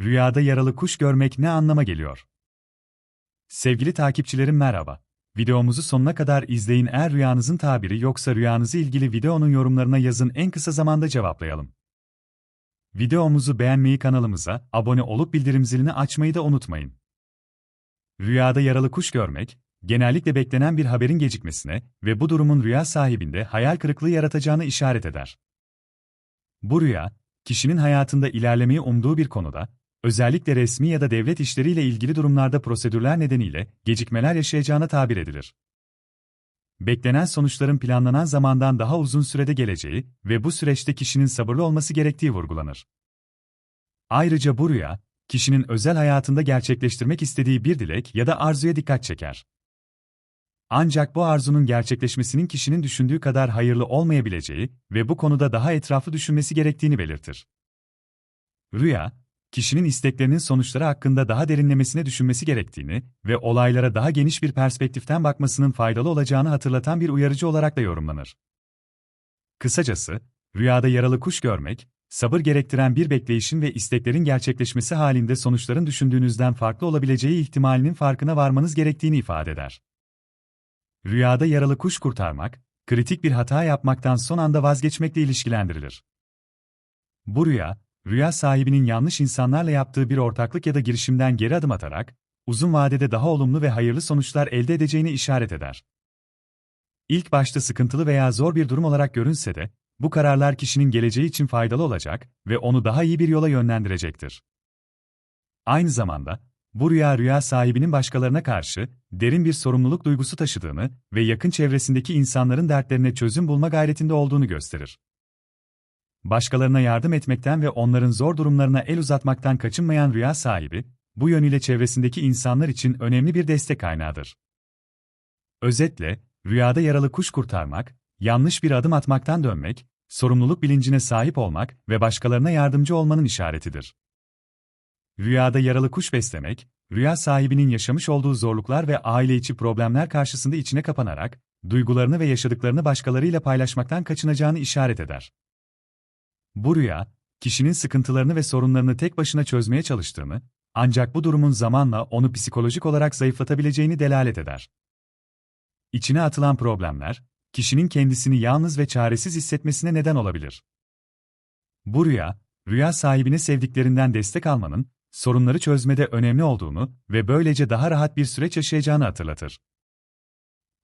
Rüyada yaralı kuş görmek ne anlama geliyor? Sevgili takipçilerim merhaba. Videomuzu sonuna kadar izleyin eğer rüyanızın tabiri yoksa rüyanızı ilgili videonun yorumlarına yazın en kısa zamanda cevaplayalım. Videomuzu beğenmeyi kanalımıza, abone olup bildirim zilini açmayı da unutmayın. Rüyada yaralı kuş görmek, genellikle beklenen bir haberin gecikmesine ve bu durumun rüya sahibinde hayal kırıklığı yaratacağını işaret eder. Bu rüya, kişinin hayatında ilerlemeyi umduğu bir konuda, özellikle resmi ya da devlet işleriyle ilgili durumlarda prosedürler nedeniyle gecikmeler yaşayacağına tabir edilir. Beklenen sonuçların planlanan zamandan daha uzun sürede geleceği ve bu süreçte kişinin sabırlı olması gerektiği vurgulanır. Ayrıca bu rüya, kişinin özel hayatında gerçekleştirmek istediği bir dilek ya da arzuya dikkat çeker. Ancak bu arzunun gerçekleşmesinin kişinin düşündüğü kadar hayırlı olmayabileceği ve bu konuda daha etraflı düşünmesi gerektiğini belirtir. Rüya, kişinin isteklerinin sonuçları hakkında daha derinlemesine düşünmesi gerektiğini ve olaylara daha geniş bir perspektiften bakmasının faydalı olacağını hatırlatan bir uyarıcı olarak da yorumlanır. Kısacası, rüyada yaralı kuş görmek, sabır gerektiren bir bekleyişin ve isteklerin gerçekleşmesi halinde sonuçların düşündüğünüzden farklı olabileceği ihtimalinin farkına varmanız gerektiğini ifade eder. Rüyada yaralı kuş kurtarmak, kritik bir hata yapmaktan son anda vazgeçmekle ilişkilendirilir. Bu rüya, rüya sahibinin yanlış insanlarla yaptığı bir ortaklık ya da girişimden geri adım atarak, uzun vadede daha olumlu ve hayırlı sonuçlar elde edeceğini işaret eder. İlk başta sıkıntılı veya zor bir durum olarak görünse de, bu kararlar kişinin geleceği için faydalı olacak ve onu daha iyi bir yola yönlendirecektir. Aynı zamanda, bu rüya rüya sahibinin başkalarına karşı derin bir sorumluluk duygusu taşıdığını ve yakın çevresindeki insanların dertlerine çözüm bulma gayretinde olduğunu gösterir. Başkalarına yardım etmekten ve onların zor durumlarına el uzatmaktan kaçınmayan rüya sahibi, bu yönüyle çevresindeki insanlar için önemli bir destek kaynağıdır. Özetle, rüyada yaralı kuş kurtarmak, yanlış bir adım atmaktan dönmek, sorumluluk bilincine sahip olmak ve başkalarına yardımcı olmanın işaretidir. Rüyada yaralı kuş beslemek, rüya sahibinin yaşamış olduğu zorluklar ve aile içi problemler karşısında içine kapanarak, duygularını ve yaşadıklarını başkalarıyla paylaşmaktan kaçınacağını işaret eder. Bu rüya, kişinin sıkıntılarını ve sorunlarını tek başına çözmeye çalıştığını, ancak bu durumun zamanla onu psikolojik olarak zayıflatabileceğini delalet eder. İçine atılan problemler, kişinin kendisini yalnız ve çaresiz hissetmesine neden olabilir. Bu rüya, rüya sahibine sevdiklerinden destek almanın, sorunları çözmede önemli olduğunu ve böylece daha rahat bir süreç yaşayacağını hatırlatır.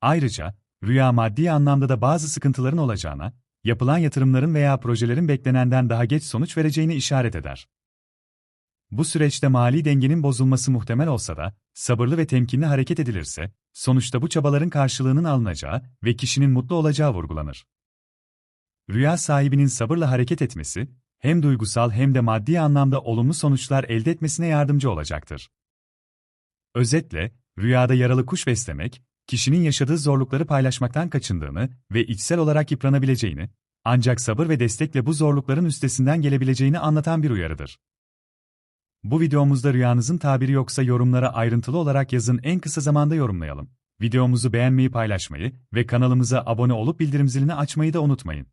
Ayrıca, rüya maddi anlamda da bazı sıkıntıların olacağına, yapılan yatırımların veya projelerin beklenenden daha geç sonuç vereceğini işaret eder. Bu süreçte mali dengenin bozulması muhtemel olsa da, sabırlı ve temkinli hareket edilirse, sonuçta bu çabaların karşılığının alınacağı ve kişinin mutlu olacağı vurgulanır. Rüya sahibinin sabırla hareket etmesi, hem duygusal hem de maddi anlamda olumlu sonuçlar elde etmesine yardımcı olacaktır. Özetle, rüyada yaralı kuş beslemek, kişinin yaşadığı zorlukları paylaşmaktan kaçındığını ve içsel olarak yıpranabileceğini, ancak sabır ve destekle bu zorlukların üstesinden gelebileceğini anlatan bir uyarıdır. Bu videomuzda rüyanızın tabiri yoksa yorumlara ayrıntılı olarak yazın en kısa zamanda yorumlayalım. Videomuzu beğenmeyi paylaşmayı ve kanalımıza abone olup bildirim zilini açmayı da unutmayın.